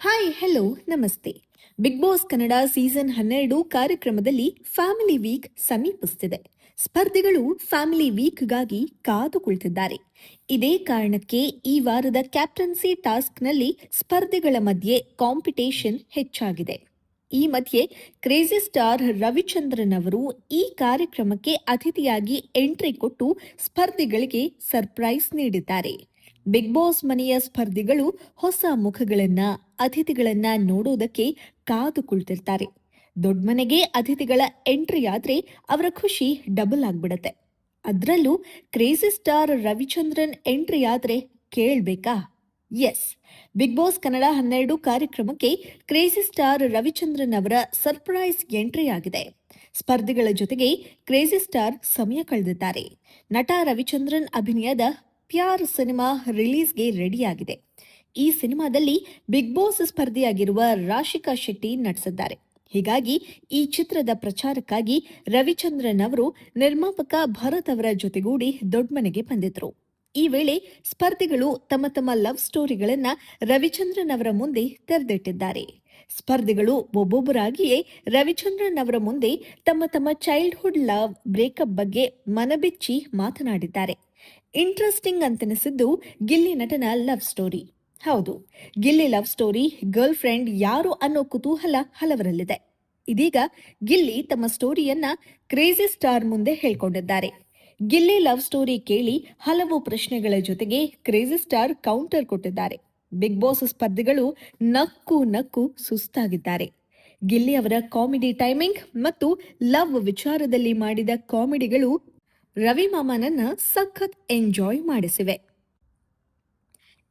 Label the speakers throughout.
Speaker 1: Hi hello ನಮಸ್ತೆ. Big boss Kannada season ಹನ್ನೆರಡು ಕಾರ್ಯಕ್ರಮದಲ್ಲಿ ಫ್ಯಾಮಿಲಿ ವೀಕ್ ಸಮೀಪಿಸುತ್ತಿದೆ ಸ್ಪರ್ಧಿಗಳು ಫ್ಯಾಮಿಲಿ ವೀಕ್ಗಾಗಿ ಕಾದು ಕುಳಿತಿದ್ದಾರೆ ಇದೇ ಕಾರಣಕ್ಕೆ ಈ ವಾರದ ಕ್ಯಾಪ್ಟನ್ಸಿ ಟಾಸ್ಕ್ನಲ್ಲಿ ಸ್ಪರ್ಧಿಗಳ ಮಧ್ಯೆ ಕಾಂಪಿಟೇಷನ್ ಹೆಚ್ಚಾಗಿದೆ. ಈ ಮಧ್ಯೆ ಕ್ರೇಜಿ ಸ್ಟಾರ್ ರವಿಚಂದ್ರನ್ ಅವರು ಈ ಕಾರ್ಯಕ್ರಮಕ್ಕೆ ಅತಿಥಿಯಾಗಿ ಎಂಟ್ರಿ ಕೊಟ್ಟು ಸ್ಪರ್ಧಿಗಳಿಗೆ ಸರ್ಪ್ರೈಸ್ ನೀಡಿದ್ದಾರೆ. ಬಿಗ್ ಬಾಸ್ ಮನೆಯ ಸ್ಪರ್ಧಿಗಳು ಹೊಸ ಮುಖಗಳನ್ನ, ಅತಿಥಿಗಳನ್ನ ನೋಡೋದಕ್ಕೆ ಕಾದು ಕುಳಿತಿರ್ತಾರೆ. ದೊಡ್ಡ ಮನೆಗೆ ಅತಿಥಿಗಳ ಎಂಟ್ರಿ ಆದ್ರೆ ಅವರ ಖುಷಿ ಡಬಲ್ ಆಗ್ಬಿಡತ್ತೆ. ಅದರಲ್ಲೂ ಕ್ರೇಜಿ ಸ್ಟಾರ್ ರವಿಚಂದ್ರನ್ ಎಂಟ್ರಿ ಆದ್ರೆ ಕೇಳ್ಬೇಕಾ? ಎಸ್. ಬಿಗ್ ಬಾಸ್ ಕನ್ನಡ ಹನ್ನೆರಡು ಕಾರ್ಯಕ್ರಮಕ್ಕೆ ಕ್ರೇಜಿ ಸ್ಟಾರ್ ರವಿಚಂದ್ರನ್ ಅವರ ಸರ್ಪ್ರೈಸ್ ಎಂಟ್ರಿ ಆಗಿದೆ. ಸ್ಪರ್ಧಿಗಳ ಜೊತೆಗೆ ಕ್ರೇಜಿ ಸ್ಟಾರ್ ಸಮಯ ಕಳೆದಿದ್ದಾರೆ. ನಟ ರವಿಚಂದ್ರನ್ ಅಭಿನಯದ ಪ್ಯಾರ್ ಸಿನಿಮಾ ರಿಲೀಸ್ಗೆ ರೆಡಿಯಾಗಿದೆ. ಈ ಸಿನಿಮಾದಲ್ಲಿ ಬಿಗ್ ಬಾಸ್ ಸ್ಪರ್ಧಿಯಾಗಿರುವ ರಾಶಿಕಾ ಶೆಟ್ಟಿ ನಟಿಸಿದ್ದಾರೆ. ಹೀಗಾಗಿ ಈ ಚಿತ್ರದ ಪ್ರಚಾರಕ್ಕಾಗಿ ರವಿಚಂದ್ರನ್ ಅವರು ನಿರ್ಮಾಪಕ ಭರತ್ ಅವರ ಜೊತೆಗೂಡಿ ದೊಡ್ಮನೆಗೆ ಬಂದಿದ್ರು. ಈ ವೇಳೆ ಸ್ಪರ್ಧಿಗಳು ತಮ್ಮ ತಮ್ಮ ಲವ್ ಸ್ಟೋರಿಗಳನ್ನ ರವಿಚಂದ್ರನ್ ಅವರ ಮುಂದೆ ತೆರೆದಿಟ್ಟಿದ್ದಾರೆ. ಸ್ಪರ್ಧಿಗಳು ಒಬ್ಬೊಬ್ಬರಾಗಿಯೇ ರವಿಚಂದ್ರನ್ ಅವರ ಮುಂದೆ ತಮ್ಮ ತಮ್ಮ ಚೈಲ್ಡ್ಹುಡ್ ಲವ್ ಬ್ರೇಕಪ್ ಬಗ್ಗೆ ಮನಬಿಚ್ಚಿ ಮಾತನಾಡಿದ್ದಾರೆ. ಇಂಟ್ರೆಸ್ಟಿಂಗ್ ಅಂತನಿಸಿದ್ದು ಗಿಲ್ಲಿ ನಟನ ಲವ್ ಸ್ಟೋರಿ ಹೌದು, Gilli love story girlfriend ಯಾರು ಅನ್ನೋ ಕುತೂಹಲ ಹಲವರಲ್ಲಿದೆ. ಇದೀಗ ಗಿಲ್ಲಿ ತಮ್ಮ ಸ್ಟೋರಿಯನ್ನ ಕ್ರೇಜಿ ಸ್ಟಾರ್ ಮುಂದೆ ಹೇಳ್ಕೊಂಡಿದ್ದಾರೆ. ಗಿಲ್ಲಿ ಲವ್ ಸ್ಟೋರಿ ಕೇಳಿ ಹಲವು ಪ್ರಶ್ನೆಗಳ ಜೊತೆಗೆ ಕ್ರೇಜಿ ಸ್ಟಾರ್ ಕೌಂಟರ್ ಕೊಟ್ಟಿದ್ದಾರೆ. ಬಿಗ್ ಬಾಸ್ ಸ್ಪರ್ಧಿಗಳು ನಕ್ಕು ನಕ್ಕು ಸುಸ್ತಾಗಿದ್ದಾರೆ. ಗಿಲ್ಲಿ ಅವರ ಕಾಮಿಡಿ ಟೈಮಿಂಗ್ ಮತ್ತು ಲವ್ ವಿಚಾರದಲ್ಲಿ ಮಾಡಿದ ಕಾಮಿಡಿಗಳು ರವಿ ಮಾಮನನ್ನ ಸಖತ್ ಎಂಜಾಯ್ ಮಾಡಿಸಿವೆ.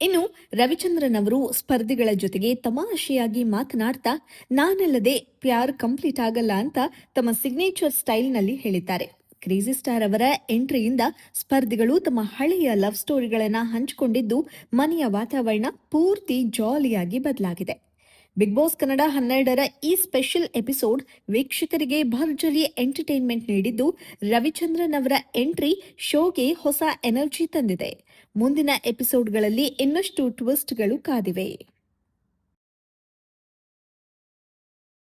Speaker 1: ಇನ್ನು ರವಿಚಂದ್ರನ್ ಅವರು ಸ್ಪರ್ಧಿಗಳ ಜೊತೆಗೆ ತಮಾಷೆಯಾಗಿ ಮಾತನಾಡ್ತಾ, ನಾನಲ್ಲದೆ ಪ್ಯಾರ್ ಕಂಪ್ಲೀಟ್ ಆಗಲ್ಲ ಅಂತ ತಮ್ಮ ಸಿಗ್ನೇಚರ್ ಸ್ಟೈಲ್ನಲ್ಲಿ ಹೇಳಿದ್ದಾರೆ. ಕ್ರೇಜಿ ಸ್ಟಾರ್ ಅವರ ಎಂಟ್ರಿಯಿಂದ ಸ್ಪರ್ಧಿಗಳು ತಮ್ಮ ಹಳೆಯ ಲವ್ ಸ್ಟೋರಿಗಳನ್ನ ಹಂಚಿಕೊಂಡಿದ್ದು ಮನೆಯ ವಾತಾವರಣ ಪೂರ್ತಿ ಜಾಲಿಯಾಗಿ ಬದಲಾಗಿದೆ. ಬಿಗ್ ಬಾಸ್ ಕನ್ನಡ ಹನ್ನೆರಡರ ಈ ಸ್ಪೆಷಲ್ ಎಪಿಸೋಡ್ ವೀಕ್ಷಕರಿಗೆ ಭರ್ಜರಿ ಎಂಟರ್ಟೈನ್ಮೆಂಟ್ ನೀಡಿದ್ದು ರವಿಚಂದ್ರನ್ ಅವರ ಎಂಟ್ರಿ ಶೋಗೆ ಹೊಸ ಎನರ್ಜಿ ತಂದಿದೆ. ಮುಂದಿನ ಎಪಿಸೋಡ್ಗಳಲ್ಲಿ ಇನ್ನಷ್ಟು ಟ್ವಿಸ್ಟ್ಗಳು ಕಾದಿವೆ.